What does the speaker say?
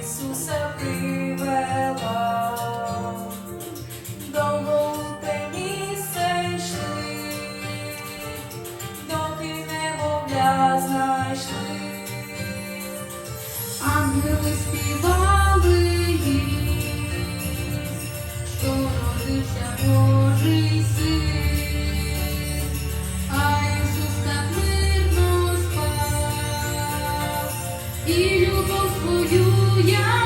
Ісуса привела, Довго у те місце йшли, доки немовля знайшли, ангели співали. young.